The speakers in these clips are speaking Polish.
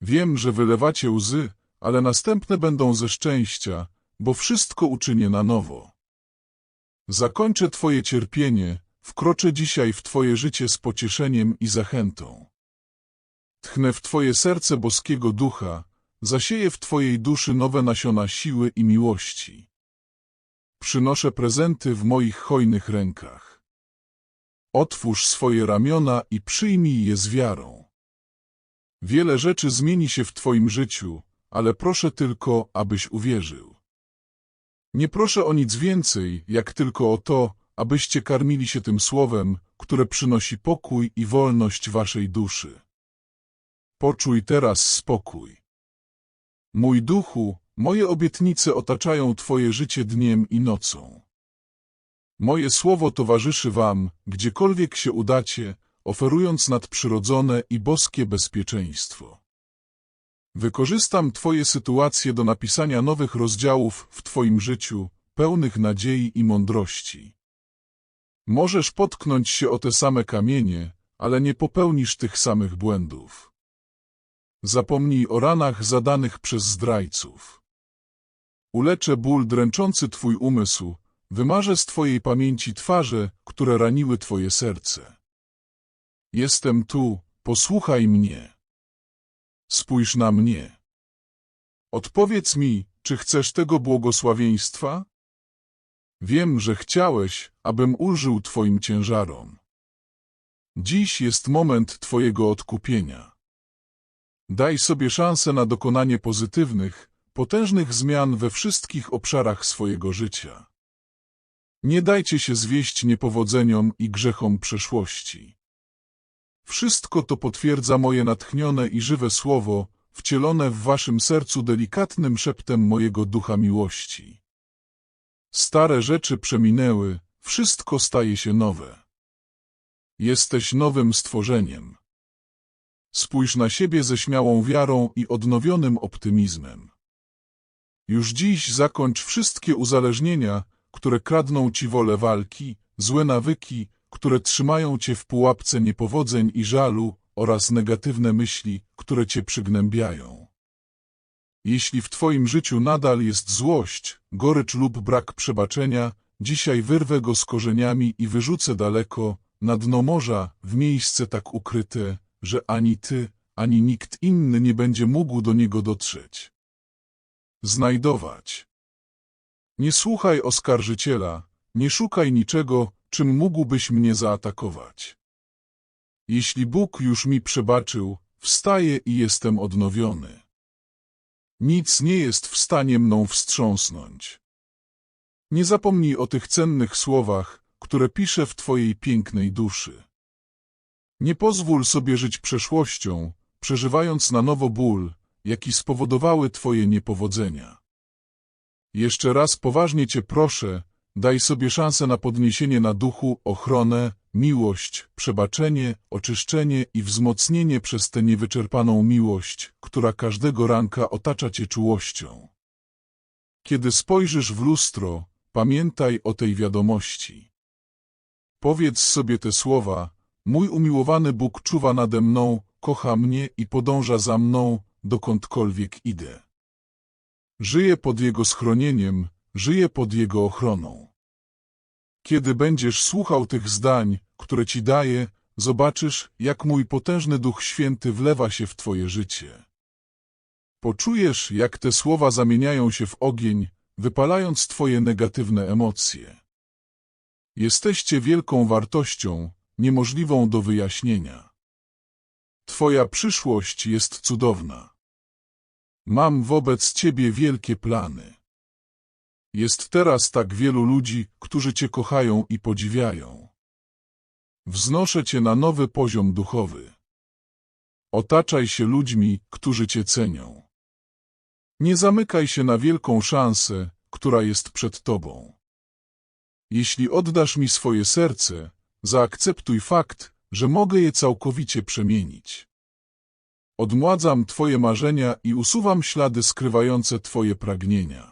Wiem, że wylewacie łzy, ale następne będą ze szczęścia, bo wszystko uczynię na nowo. Zakończę Twoje cierpienie, wkroczę dzisiaj w Twoje życie z pocieszeniem i zachętą. Tchnę w Twoje serce boskiego ducha, zasieję w Twojej duszy nowe nasiona siły i miłości. Przynoszę prezenty w moich hojnych rękach. Otwórz swoje ramiona i przyjmij je z wiarą. Wiele rzeczy zmieni się w Twoim życiu, ale proszę tylko, abyś uwierzył. Nie proszę o nic więcej, jak tylko o to, abyście karmili się tym słowem, które przynosi pokój i wolność waszej duszy. Poczuj teraz spokój. Mój duchu, moje obietnice otaczają Twoje życie dniem i nocą. Moje słowo towarzyszy Wam, gdziekolwiek się udacie, oferując nadprzyrodzone i boskie bezpieczeństwo. Wykorzystam Twoje sytuacje do napisania nowych rozdziałów w Twoim życiu, pełnych nadziei i mądrości. Możesz potknąć się o te same kamienie, ale nie popełnisz tych samych błędów. Zapomnij o ranach zadanych przez zdrajców. Uleczę ból dręczący Twój umysł, wymarzę z Twojej pamięci twarze, które raniły Twoje serce. Jestem tu, posłuchaj mnie. Spójrz na mnie. Odpowiedz mi, czy chcesz tego błogosławieństwa? Wiem, że chciałeś, abym ulżył Twoim ciężarom. Dziś jest moment Twojego odkupienia. Daj sobie szansę na dokonanie pozytywnych, potężnych zmian we wszystkich obszarach swojego życia. Nie dajcie się zwieść niepowodzeniom i grzechom przeszłości. Wszystko to potwierdza moje natchnione i żywe słowo, wcielone w waszym sercu delikatnym szeptem mojego ducha miłości. Stare rzeczy przeminęły, wszystko staje się nowe. Jesteś nowym stworzeniem. Spójrz na siebie ze śmiałą wiarą i odnowionym optymizmem. Już dziś zakończ wszystkie uzależnienia, które kradną ci wolę walki, złe nawyki, które trzymają cię w pułapce niepowodzeń i żalu oraz negatywne myśli, które cię przygnębiają. Jeśli w twoim życiu nadal jest złość, gorycz lub brak przebaczenia, dzisiaj wyrwę go z korzeniami i wyrzucę daleko, na dno morza, w miejsce tak ukryte, że ani ty, ani nikt inny nie będzie mógł do niego dotrzeć. Znajdować. Nie słuchaj oskarżyciela, nie szukaj niczego, czym mógłbyś mnie zaatakować. Jeśli Bóg już mi przebaczył, wstaję i jestem odnowiony. Nic nie jest w stanie mną wstrząsnąć. Nie zapomnij o tych cennych słowach, które piszę w Twojej pięknej duszy. Nie pozwól sobie żyć przeszłością, przeżywając na nowo ból, jaki spowodowały Twoje niepowodzenia. Jeszcze raz poważnie Cię proszę, daj sobie szansę na podniesienie na duchu, ochronę, miłość, przebaczenie, oczyszczenie i wzmocnienie przez tę niewyczerpaną miłość, która każdego ranka otacza Cię czułością. Kiedy spojrzysz w lustro, pamiętaj o tej wiadomości. Powiedz sobie te słowa, mój umiłowany Bóg czuwa nade mną, kocha mnie i podąża za mną, dokądkolwiek idę. Żyję pod Jego schronieniem, żyję pod Jego ochroną. Kiedy będziesz słuchał tych zdań, które Ci daję, zobaczysz, jak mój potężny Duch Święty wlewa się w Twoje życie. Poczujesz, jak te słowa zamieniają się w ogień, wypalając Twoje negatywne emocje. Jesteście wielką wartością, niemożliwą do wyjaśnienia. Twoja przyszłość jest cudowna. Mam wobec Ciebie wielkie plany. Jest teraz tak wielu ludzi, którzy Cię kochają i podziwiają. Wznoszę Cię na nowy poziom duchowy. Otaczaj się ludźmi, którzy Cię cenią. Nie zamykaj się na wielką szansę, która jest przed Tobą. Jeśli oddasz mi swoje serce, zaakceptuj fakt, że mogę je całkowicie przemienić. Odmładzam Twoje marzenia i usuwam ślady skrywające Twoje pragnienia.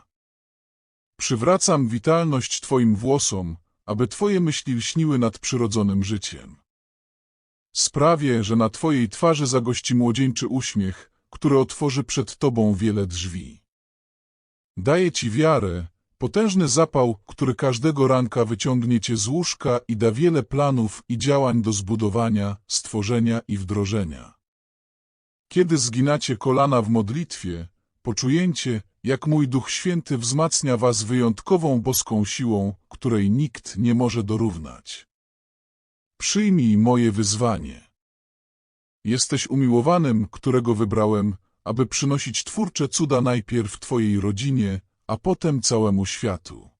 Przywracam witalność Twoim włosom, aby Twoje myśli lśniły nad przyrodzonym życiem. Sprawię, że na Twojej twarzy zagości młodzieńczy uśmiech, które otworzy przed Tobą wiele drzwi. Daje Ci wiarę, potężny zapał, który każdego ranka wyciągnie Cię z łóżka i da wiele planów i działań do zbudowania, stworzenia i wdrożenia. Kiedy zginacie kolana w modlitwie, poczujecie, jak mój Duch Święty wzmacnia was wyjątkową boską siłą, której nikt nie może dorównać. Przyjmij moje wyzwanie. Jesteś umiłowanym, którego wybrałem, aby przynosić twórcze cuda najpierw Twojej rodzinie, a potem całemu światu.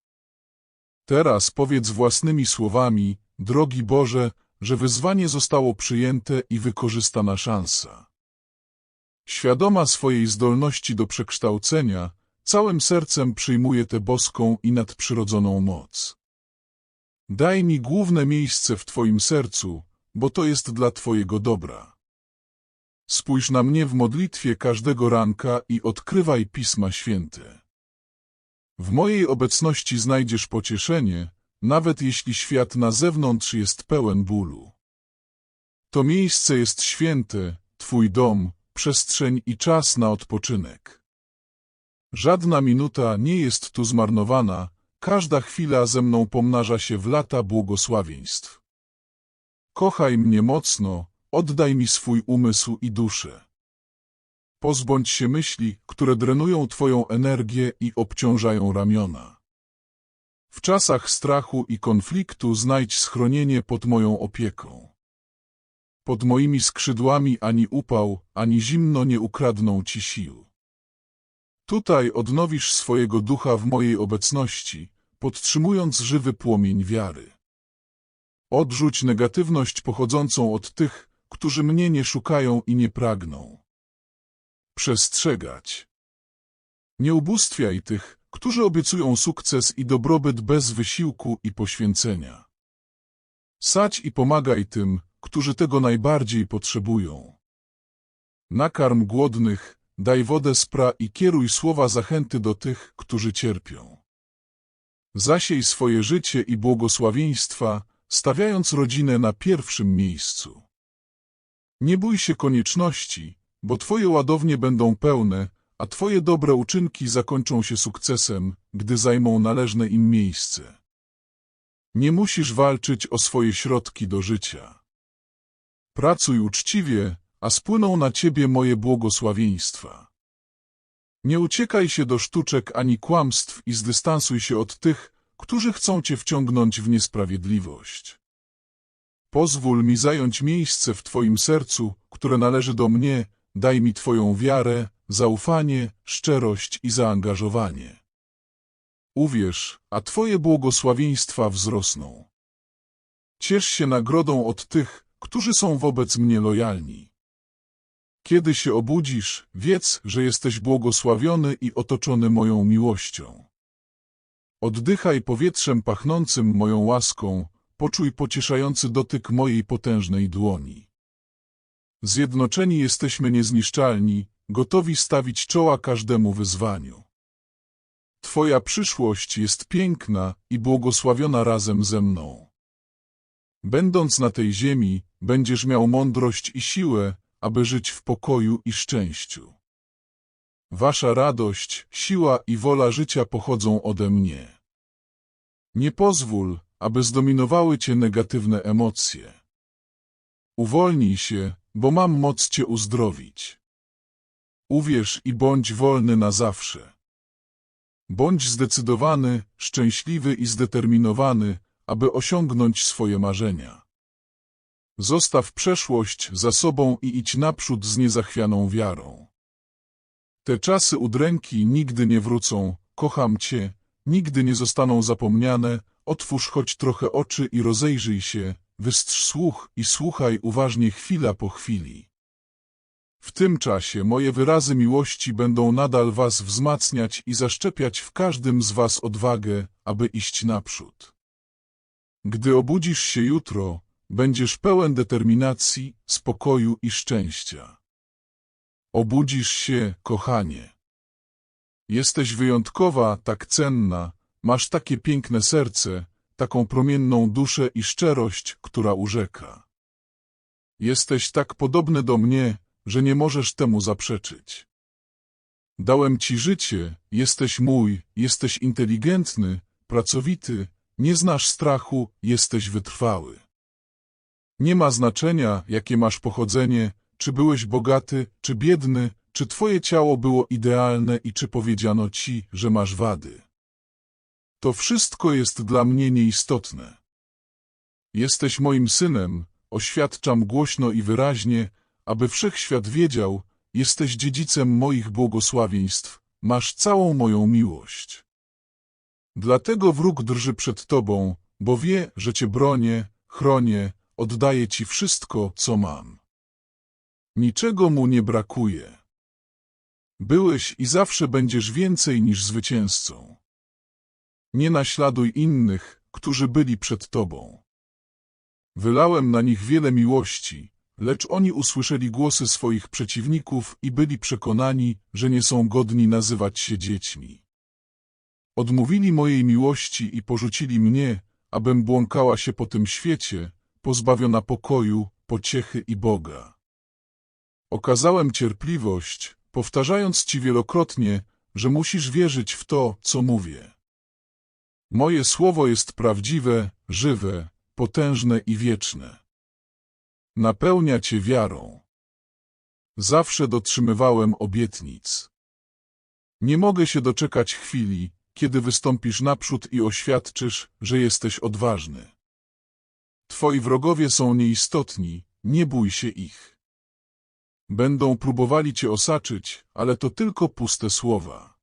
Teraz powiedz własnymi słowami, drogi Boże, że wyzwanie zostało przyjęte i wykorzystana szansa. Świadoma swojej zdolności do przekształcenia, całym sercem przyjmuję tę boską i nadprzyrodzoną moc. Daj mi główne miejsce w Twoim sercu, bo to jest dla Twojego dobra. Spójrz na mnie w modlitwie każdego ranka i odkrywaj Pisma Święte. W mojej obecności znajdziesz pocieszenie, nawet jeśli świat na zewnątrz jest pełen bólu. To miejsce jest święte, Twój dom, przestrzeń i czas na odpoczynek. Żadna minuta nie jest tu zmarnowana, każda chwila ze mną pomnaża się w lata błogosławieństw. Kochaj mnie mocno, oddaj mi swój umysł i duszę. Pozbądź się myśli, które drenują Twoją energię i obciążają ramiona. W czasach strachu i konfliktu znajdź schronienie pod moją opieką. Pod moimi skrzydłami ani upał, ani zimno nie ukradną Ci sił. Tutaj odnowisz swojego ducha w mojej obecności, podtrzymując żywy płomień wiary. Odrzuć negatywność pochodzącą od tych, którzy mnie nie szukają i nie pragną. Przestrzegać. Nie ubóstwiaj tych, którzy obiecują sukces i dobrobyt bez wysiłku i poświęcenia. Sadź i pomagaj tym, którzy tego najbardziej potrzebują. Nakarm głodnych, daj wodę spra i kieruj słowa zachęty do tych, którzy cierpią. Zasiej swoje życie i błogosławieństwa, stawiając rodzinę na pierwszym miejscu. Nie bój się konieczności, bo Twoje ładownie będą pełne, a Twoje dobre uczynki zakończą się sukcesem, gdy zajmą należne im miejsce. Nie musisz walczyć o swoje środki do życia. Pracuj uczciwie, a spłyną na Ciebie moje błogosławieństwa. Nie uciekaj się do sztuczek ani kłamstw i zdystansuj się od tych, którzy chcą Cię wciągnąć w niesprawiedliwość. Pozwól mi zająć miejsce w Twoim sercu, które należy do mnie, daj mi Twoją wiarę, zaufanie, szczerość i zaangażowanie. Uwierz, a Twoje błogosławieństwa wzrosną. Ciesz się nagrodą od tych, którzy są wobec mnie lojalni. Kiedy się obudzisz, wiedz, że jesteś błogosławiony i otoczony moją miłością. Oddychaj powietrzem pachnącym moją łaską, poczuj pocieszający dotyk mojej potężnej dłoni. Zjednoczeni jesteśmy niezniszczalni, gotowi stawić czoła każdemu wyzwaniu. Twoja przyszłość jest piękna i błogosławiona razem ze mną. Będąc na tej ziemi, będziesz miał mądrość i siłę, aby żyć w pokoju i szczęściu. Wasza radość, siła i wola życia pochodzą ode mnie. Nie pozwól, aby zdominowały cię negatywne emocje. Uwolnij się, bo mam moc cię uzdrowić. Uwierz i bądź wolny na zawsze. Bądź zdecydowany, szczęśliwy i zdeterminowany, aby osiągnąć swoje marzenia. Zostaw przeszłość za sobą i idź naprzód z niezachwianą wiarą. Te czasy udręki nigdy nie wrócą, kocham Cię, nigdy nie zostaną zapomniane, otwórz choć trochę oczy i rozejrzyj się, wystrz słuch i słuchaj uważnie chwila po chwili. W tym czasie moje wyrazy miłości będą nadal Was wzmacniać i zaszczepiać w każdym z Was odwagę, aby iść naprzód. Gdy obudzisz się jutro, będziesz pełen determinacji, spokoju i szczęścia. Obudzisz się, kochanie. Jesteś wyjątkowa, tak cenna, masz takie piękne serce, taką promienną duszę i szczerość, która urzeka. Jesteś tak podobny do mnie, że nie możesz temu zaprzeczyć. Dałem ci życie, jesteś mój, jesteś inteligentny, pracowity, nie znasz strachu, jesteś wytrwały. Nie ma znaczenia, jakie masz pochodzenie, czy byłeś bogaty, czy biedny, czy twoje ciało było idealne i czy powiedziano ci, że masz wady. To wszystko jest dla mnie nieistotne. Jesteś moim synem, oświadczam głośno i wyraźnie, aby wszechświat wiedział, jesteś dziedzicem moich błogosławieństw, masz całą moją miłość. Dlatego wróg drży przed tobą, bo wie, że cię bronię, chronię, oddaję ci wszystko, co mam. Niczego mu nie brakuje. Byłeś i zawsze będziesz więcej niż zwycięzcą. Nie naśladuj innych, którzy byli przed tobą. Wylałem na nich wiele miłości, lecz oni usłyszeli głosy swoich przeciwników i byli przekonani, że nie są godni nazywać się dziećmi. Odmówili mojej miłości i porzucili mnie, abym błąkała się po tym świecie, pozbawiona pokoju, pociechy i Boga. Okazałem cierpliwość, powtarzając ci wielokrotnie, że musisz wierzyć w to, co mówię. Moje słowo jest prawdziwe, żywe, potężne i wieczne. Napełnia cię wiarą. Zawsze dotrzymywałem obietnic. Nie mogę się doczekać chwili, kiedy wystąpisz naprzód i oświadczysz, że jesteś odważny. Twoi wrogowie są nieistotni, nie bój się ich. Będą próbowali cię osaczyć, ale to tylko puste słowa.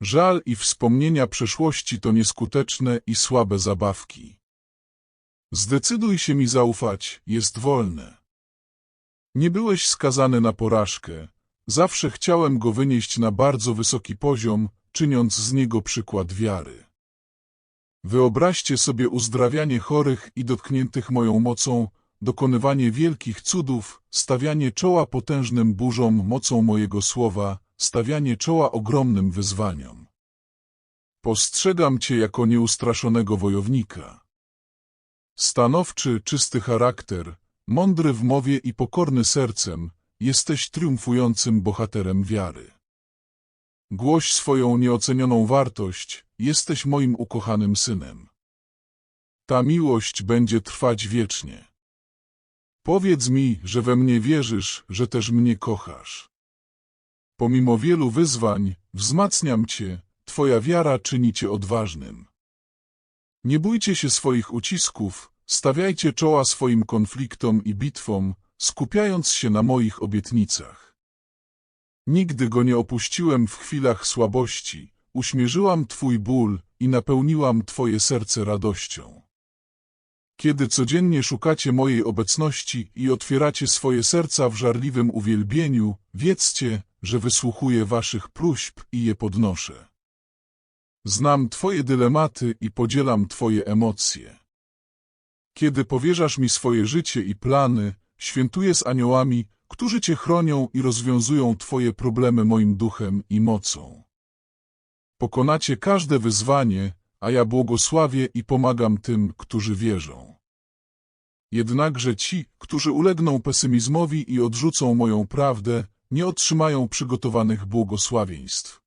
Żal i wspomnienia przeszłości to nieskuteczne i słabe zabawki. Zdecyduj się mi zaufać, jest wolne. Nie byłeś skazany na porażkę. Zawsze chciałem go wynieść na bardzo wysoki poziom, czyniąc z niego przykład wiary. Wyobraźcie sobie uzdrawianie chorych i dotkniętych moją mocą, dokonywanie wielkich cudów, stawianie czoła potężnym burzom mocą mojego słowa, stawianie czoła ogromnym wyzwaniom. Postrzegam cię jako nieustraszonego wojownika. Stanowczy, czysty charakter, mądry w mowie i pokorny sercem, jesteś triumfującym bohaterem wiary. Głoś swoją nieocenioną wartość, jesteś moim ukochanym synem. Ta miłość będzie trwać wiecznie. Powiedz mi, że we mnie wierzysz, że też mnie kochasz. Pomimo wielu wyzwań, wzmacniam cię, twoja wiara czyni cię odważnym. Nie bójcie się swoich ucisków, stawiajcie czoła swoim konfliktom i bitwom, skupiając się na moich obietnicach. Nigdy go nie opuściłem w chwilach słabości, uśmierzyłam Twój ból i napełniłam Twoje serce radością. Kiedy codziennie szukacie mojej obecności i otwieracie swoje serca w żarliwym uwielbieniu, wiedzcie, że wysłuchuję Waszych próśb i je podnoszę. Znam Twoje dylematy i podzielam Twoje emocje. Kiedy powierzasz mi swoje życie i plany, świętuję z aniołami, którzy Cię chronią i rozwiązują Twoje problemy moim duchem i mocą. Pokonacie każde wyzwanie, a ja błogosławię i pomagam tym, którzy wierzą. Jednakże ci, którzy ulegną pesymizmowi i odrzucą moją prawdę, nie otrzymają przygotowanych błogosławieństw.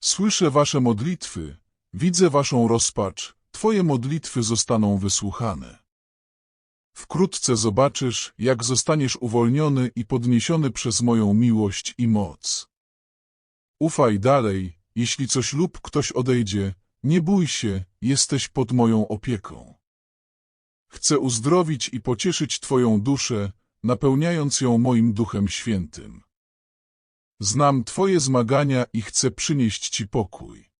Słyszę wasze modlitwy, widzę waszą rozpacz, twoje modlitwy zostaną wysłuchane. Wkrótce zobaczysz, jak zostaniesz uwolniony i podniesiony przez moją miłość i moc. Ufaj dalej, jeśli coś lub ktoś odejdzie, nie bój się, jesteś pod moją opieką. Chcę uzdrowić i pocieszyć Twoją duszę, napełniając ją moim Duchem Świętym. Znam Twoje zmagania i chcę przynieść Ci pokój.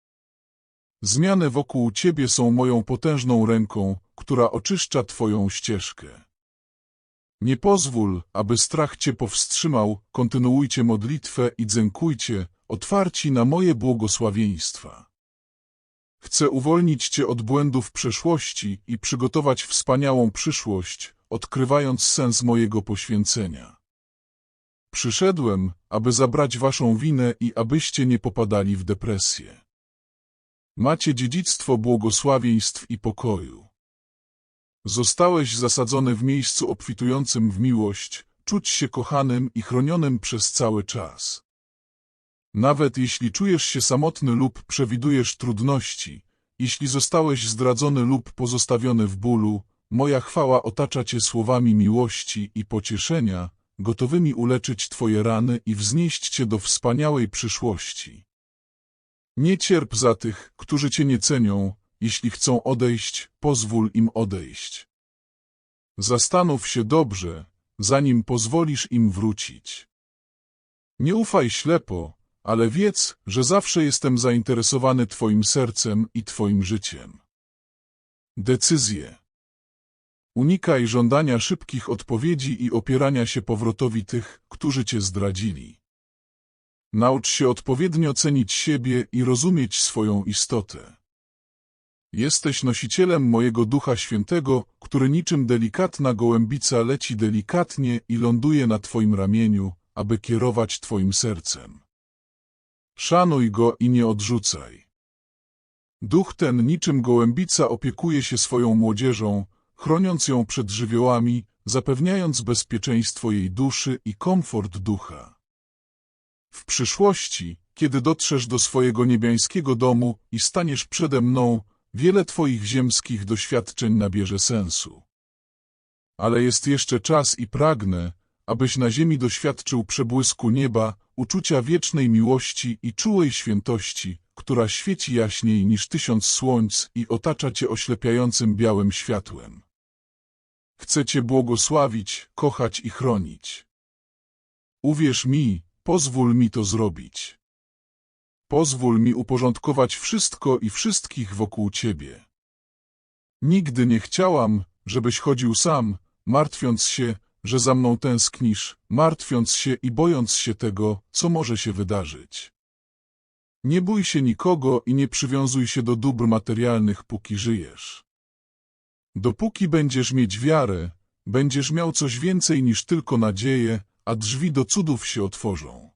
Zmiany wokół Ciebie są moją potężną ręką, która oczyszcza Twoją ścieżkę. Nie pozwól, aby strach Cię powstrzymał, kontynuujcie modlitwę i dziękujcie, otwarci na moje błogosławieństwa. Chcę uwolnić Cię od błędów przeszłości i przygotować wspaniałą przyszłość, odkrywając sens mojego poświęcenia. Przyszedłem, aby zabrać Waszą winę i abyście nie popadali w depresję. Macie dziedzictwo błogosławieństw i pokoju. Zostałeś zasadzony w miejscu obfitującym w miłość, czuć się kochanym i chronionym przez cały czas. Nawet jeśli czujesz się samotny lub przewidujesz trudności, jeśli zostałeś zdradzony lub pozostawiony w bólu, moja chwała otacza cię słowami miłości i pocieszenia, gotowymi uleczyć twoje rany i wznieść cię do wspaniałej przyszłości. Nie cierp za tych, którzy cię nie cenią, jeśli chcą odejść, pozwól im odejść. Zastanów się dobrze, zanim pozwolisz im wrócić. Nie ufaj ślepo, ale wiedz, że zawsze jestem zainteresowany Twoim sercem i Twoim życiem. Decyzje. Unikaj żądania szybkich odpowiedzi i opierania się powrotowi tych, którzy Cię zdradzili. Naucz się odpowiednio cenić siebie i rozumieć swoją istotę. Jesteś nosicielem mojego Ducha Świętego, który niczym delikatna gołębica leci delikatnie i ląduje na Twoim ramieniu, aby kierować Twoim sercem. Szanuj go i nie odrzucaj. Duch ten niczym gołębica opiekuje się swoją młodzieżą, chroniąc ją przed żywiołami, zapewniając bezpieczeństwo jej duszy i komfort ducha. W przyszłości, kiedy dotrzesz do swojego niebiańskiego domu i staniesz przede mną, wiele twoich ziemskich doświadczeń nabierze sensu. Ale jest jeszcze czas i pragnę, abyś na ziemi doświadczył przebłysku nieba, uczucia wiecznej miłości i czułej świętości, która świeci jaśniej niż tysiąc słońc i otacza cię oślepiającym białym światłem. Chcę cię błogosławić, kochać i chronić. Uwierz mi, pozwól mi to zrobić. Pozwól mi uporządkować wszystko i wszystkich wokół ciebie. Nigdy nie chciałam, żebyś chodził sam, martwiąc się, że za mną tęsknisz, martwiąc się i bojąc się tego, co może się wydarzyć. Nie bój się nikogo i nie przywiązuj się do dóbr materialnych, póki żyjesz. Dopóki będziesz mieć wiarę, będziesz miał coś więcej niż tylko nadzieję, a drzwi do cudów się otworzą.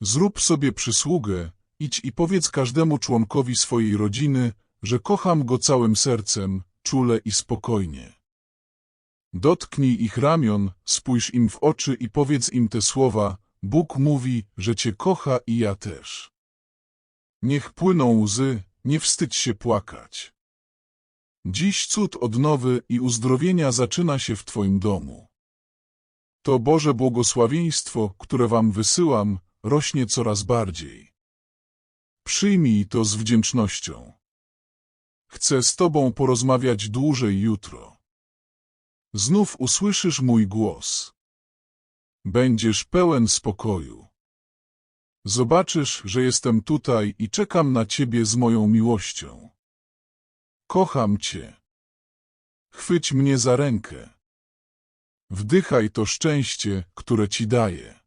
Zrób sobie przysługę, idź i powiedz każdemu członkowi swojej rodziny, że kocham go całym sercem, czule i spokojnie. Dotknij ich ramion, spójrz im w oczy i powiedz im te słowa, Bóg mówi, że Cię kocha i ja też. Niech płyną łzy, nie wstydź się płakać. Dziś cud odnowy i uzdrowienia zaczyna się w Twoim domu. To Boże błogosławieństwo, które Wam wysyłam, rośnie coraz bardziej. Przyjmij to z wdzięcznością. Chcę z Tobą porozmawiać dłużej jutro. Znów usłyszysz mój głos. Będziesz pełen spokoju. Zobaczysz, że jestem tutaj i czekam na Ciebie z moją miłością. Kocham Cię. Chwyć mnie za rękę. Wdychaj to szczęście, które Ci daję.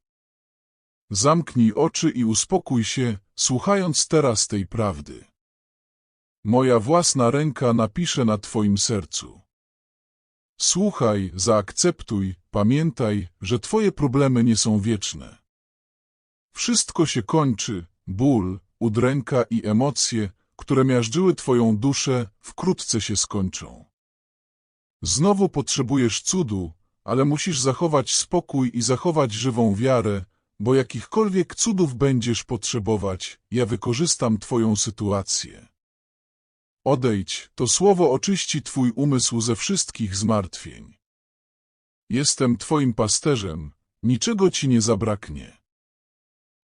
Zamknij oczy i uspokój się, słuchając teraz tej prawdy. Moja własna ręka napisze na Twoim sercu. Słuchaj, zaakceptuj, pamiętaj, że Twoje problemy nie są wieczne. Wszystko się kończy, ból, udręka i emocje, które miażdżyły Twoją duszę, wkrótce się skończą. Znowu potrzebujesz cudu, ale musisz zachować spokój i zachować żywą wiarę, bo jakichkolwiek cudów będziesz potrzebować, ja wykorzystam Twoją sytuację. Odejdź, to słowo oczyści Twój umysł ze wszystkich zmartwień. Jestem Twoim pasterzem, niczego Ci nie zabraknie.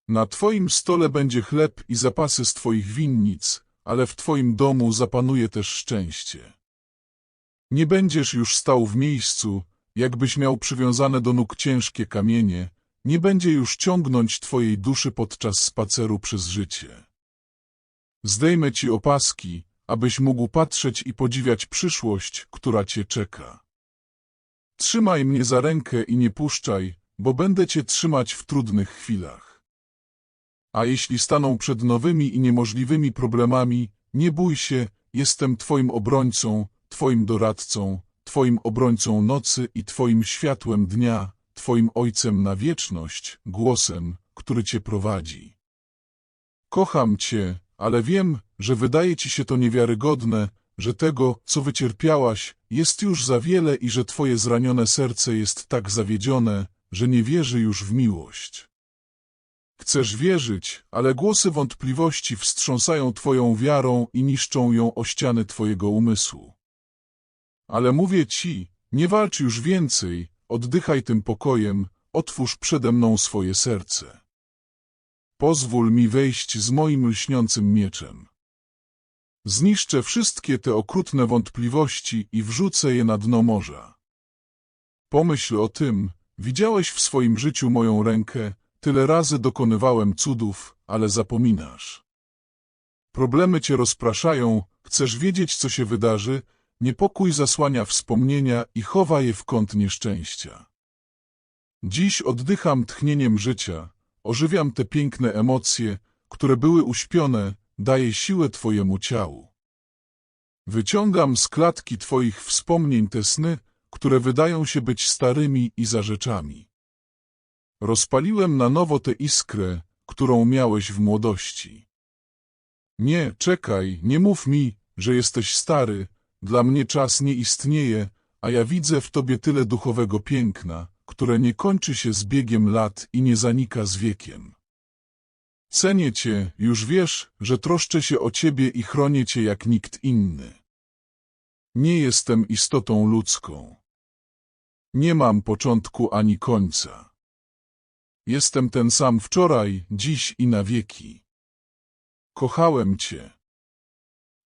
Na Twoim stole będzie chleb i zapasy z Twoich winnic, ale w Twoim domu zapanuje też szczęście. Nie będziesz już stał w miejscu, jakbyś miał przywiązane do nóg ciężkie kamienie, nie będzie już ciągnąć Twojej duszy podczas spaceru przez życie. Zdejmę Ci opaski, abyś mógł patrzeć i podziwiać przyszłość, która Cię czeka. Trzymaj mnie za rękę i nie puszczaj, bo będę Cię trzymać w trudnych chwilach. A jeśli staną przed nowymi i niemożliwymi problemami, nie bój się, jestem Twoim obrońcą, Twoim doradcą, Twoim obrońcą nocy i Twoim światłem dnia, Twoim Ojcem na wieczność, głosem, który Cię prowadzi. Kocham Cię, ale wiem, że wydaje Ci się to niewiarygodne, że tego, co wycierpiałaś, jest już za wiele i że twoje zranione serce jest tak zawiedzione, że nie wierzy już w miłość. Chcesz wierzyć, ale głosy wątpliwości wstrząsają twoją wiarą i niszczą ją o ściany twojego umysłu. Ale mówię ci, nie walcz już więcej, oddychaj tym pokojem, otwórz przede mną swoje serce. Pozwól mi wejść z moim lśniącym mieczem. Zniszczę wszystkie te okrutne wątpliwości i wrzucę je na dno morza. Pomyśl o tym, widziałeś w swoim życiu moją rękę, tyle razy dokonywałem cudów, ale zapominasz. Problemy cię rozpraszają, chcesz wiedzieć, co się wydarzy, niepokój zasłania wspomnienia i chowa je w kąt nieszczęścia. Dziś oddycham tchnieniem życia, ożywiam te piękne emocje, które były uśpione, daję siłę Twojemu ciału. Wyciągam z klatki Twoich wspomnień te sny, które wydają się być starymi i za rzeczami. Rozpaliłem na nowo tę iskrę, którą miałeś w młodości. Nie, czekaj, nie mów mi, że jesteś stary, dla mnie czas nie istnieje, a ja widzę w tobie tyle duchowego piękna, które nie kończy się z biegiem lat i nie zanika z wiekiem. Cenię cię, już wiesz, że troszczę się o ciebie i chronię cię jak nikt inny. Nie jestem istotą ludzką. Nie mam początku ani końca. Jestem ten sam wczoraj, dziś i na wieki. Kochałem cię.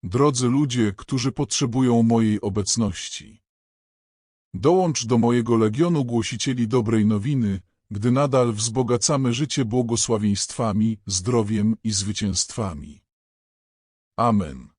Drodzy ludzie, którzy potrzebują mojej obecności. Dołącz do mojego legionu głosicieli dobrej nowiny, gdy nadal wzbogacamy życie błogosławieństwami, zdrowiem i zwycięstwami. Amen.